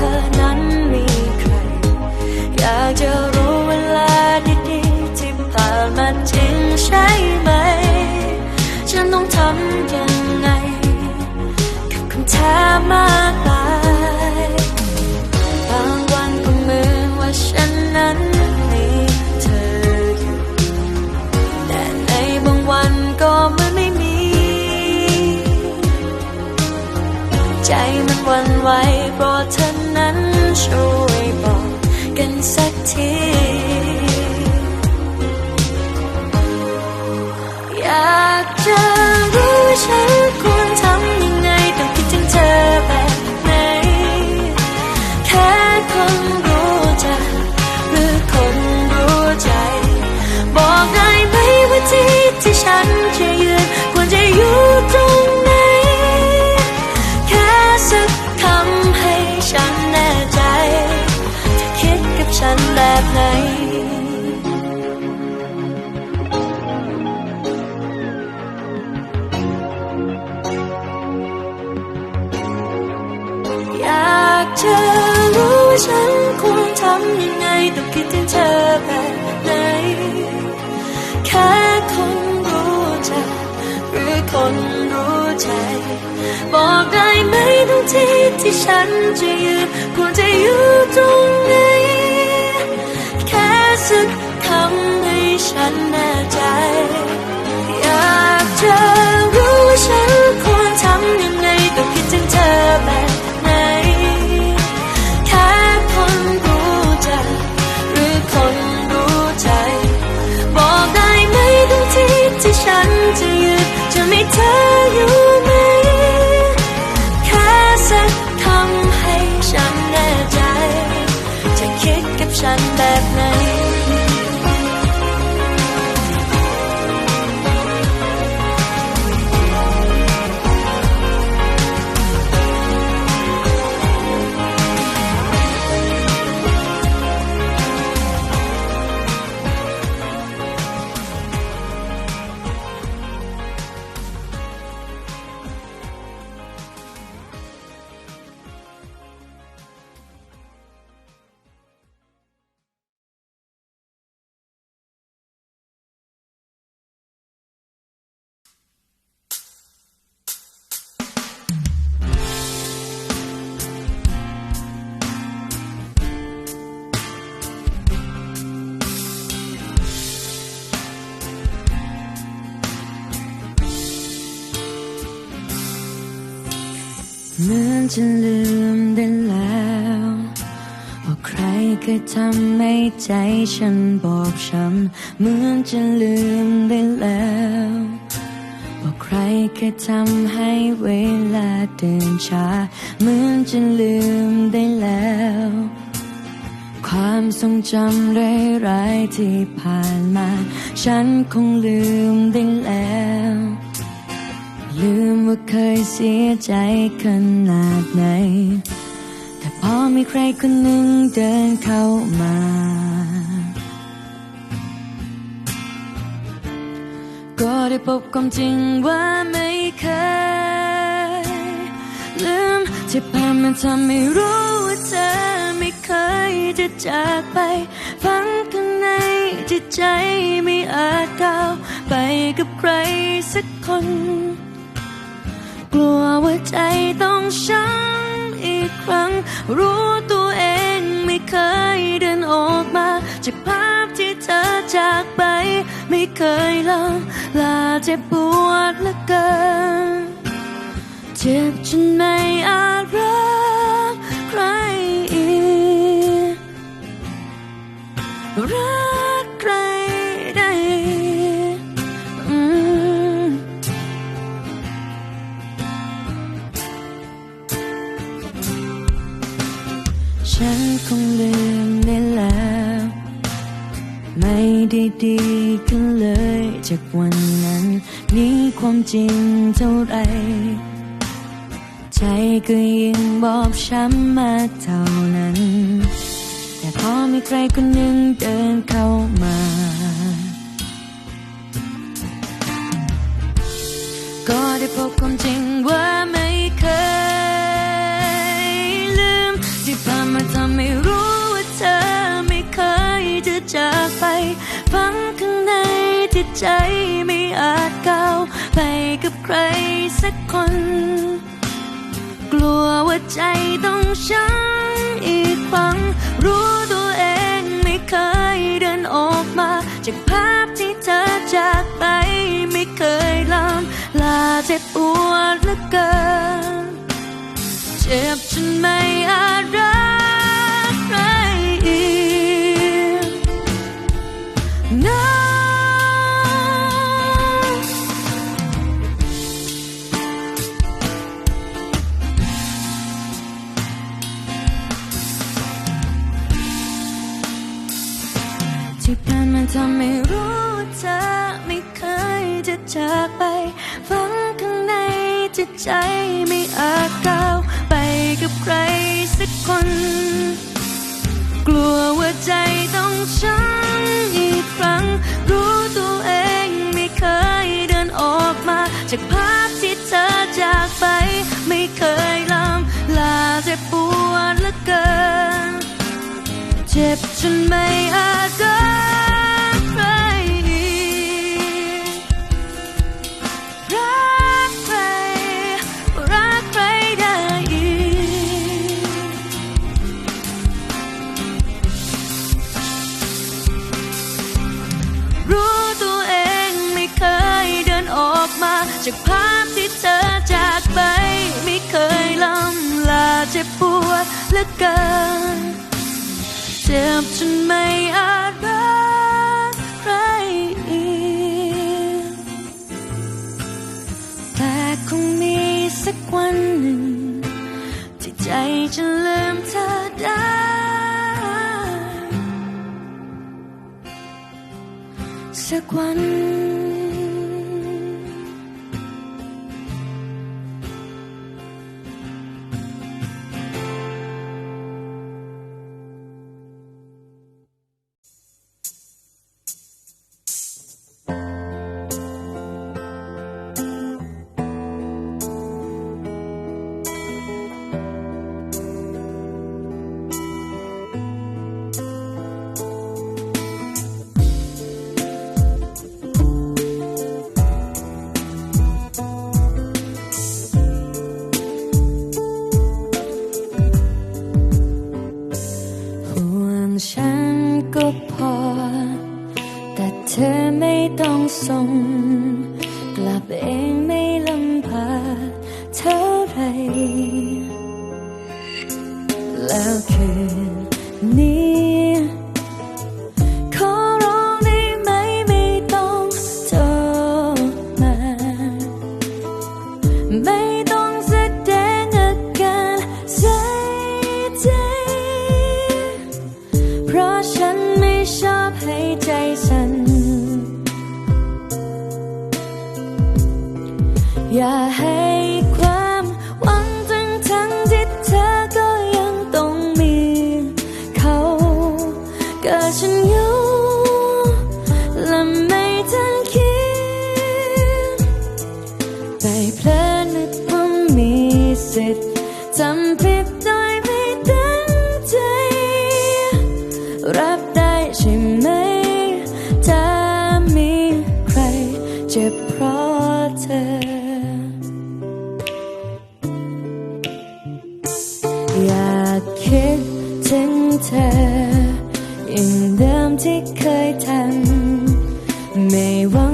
ธอนั้นมีใคร อยากจะรู้เวลาดีๆที่ผ่านมันจริงใช่ไหม ฉันต้องทำยังไง กับคำถามมากมายบางวันก็เหมือนว่าฉันนั้นมีเธออยู่แต่ในบางวันก็เหมือนไม่มี ใจมันวันไหว insecticide. เธอแบบไหน แค่คนรู้จักหรือคนรู้ใจ บอกได้ไหมตรงที่ที่ฉันจะยืนควรจะอยู่ตรงไหนแค่สักคำให้ฉันแน่ใจ อยากเจอ shine that night. เหมือนจะลืมได้แล้ว ว่าใครเคยทำให้ใจฉันบอบช้ำเหมือนจะลืมได้แล้วว่าใครเคยทำให้เวลาเดินช้าเหมือนจะลืมได้แล้ว ความทรงจำร้ายๆที่ผ่านมา ฉันคงลืมได้แล้ว ลืมว่าเคยเสียใจขนาดไหน แต่พอมีใครคนหนึ่งเดินเข้ามา ก็ได้พบความจริงว่าไม่เคย ลืมที่ผ่านมันทำให้รู้ว่าเธอไม่เคยจะจากไป ฝังข้างในจิตใจไม่อาจก้าวไปกับใครสักคน กลัวว่าใจต้องช้ำอีกครั้ง รู้ตัวเองไม่เคยเดินออกมา จากภาพที่เธอจากไป ไม่เคยลองลาเจ็บปวดเหลือเกินเจ็บจนแม้ จากวันนั้น นี่ความจริงเท่าไร ใจก็ยิ่งบอบช้ำมากเท่านั้น แต่พอมีใครคนหนึ่งเดินเข้ามา ก็ได้พบความจริงว่าไม่เคยลืม ที่ผ่านมาทำให้รู้ว่าเธอไม่เคยจะจากไป ในที่ใจไม่อาจก้าวไปกับใครสักคน กลัวว่าใจต้องช้ำอีกครั้งรู้ตัวเองไม่เคยเดินออกมา จากภาพที่เธอจากไปไม่เคยลามลาเจ็บปวดเหลือเกินเจ็บจนไม่ จากภาพที่เธอจากไป ไม่เคยลำลาเจ็บปวดเหลือเกิน เจ็บจนไม่อาจรัก เกิน เจ็บจนไม่อาจรักใครอีก แต่คงมีสักวันหนึ่ง ที่ใจจะลืมเธอได้สักวัน Maybe ธอ อย่างเดิมที่เคยทำไม่ว่า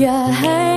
Yeah, hey.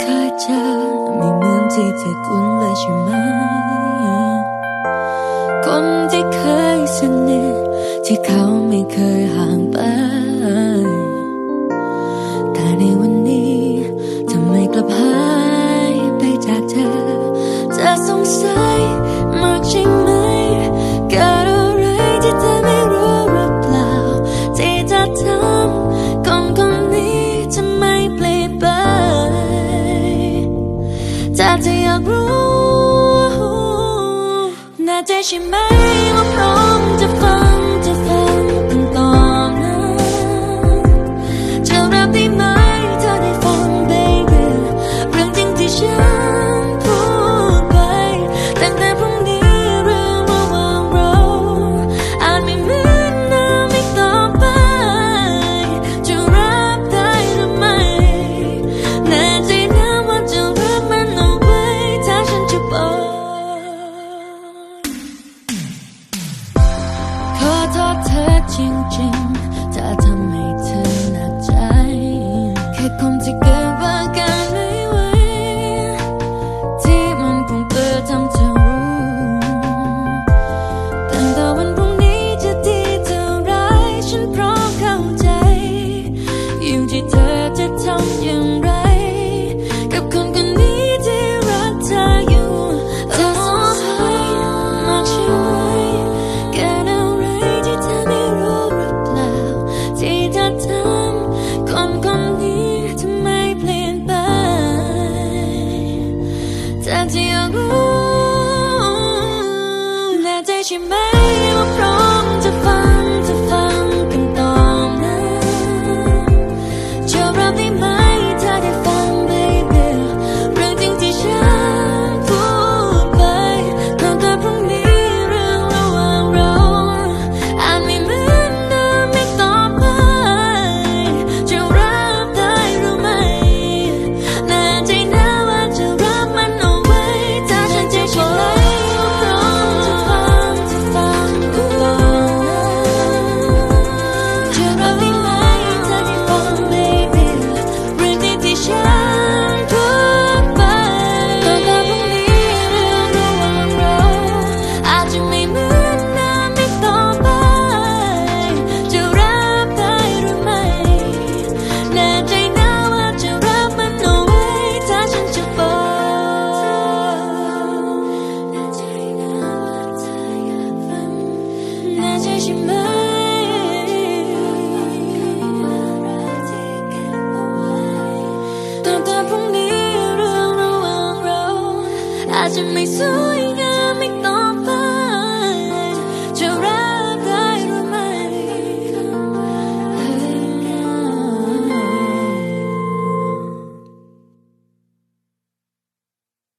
เคยจะไม่เหมือนที่เธอคุ้นเลยใช่ไหม คนที่เคยสนิทที่เขาไม่เคยห่างไป แต่ในวันนี้ทำไมกลับหายไปจากเธอ จะสงสัยมากจริง j'ai mal.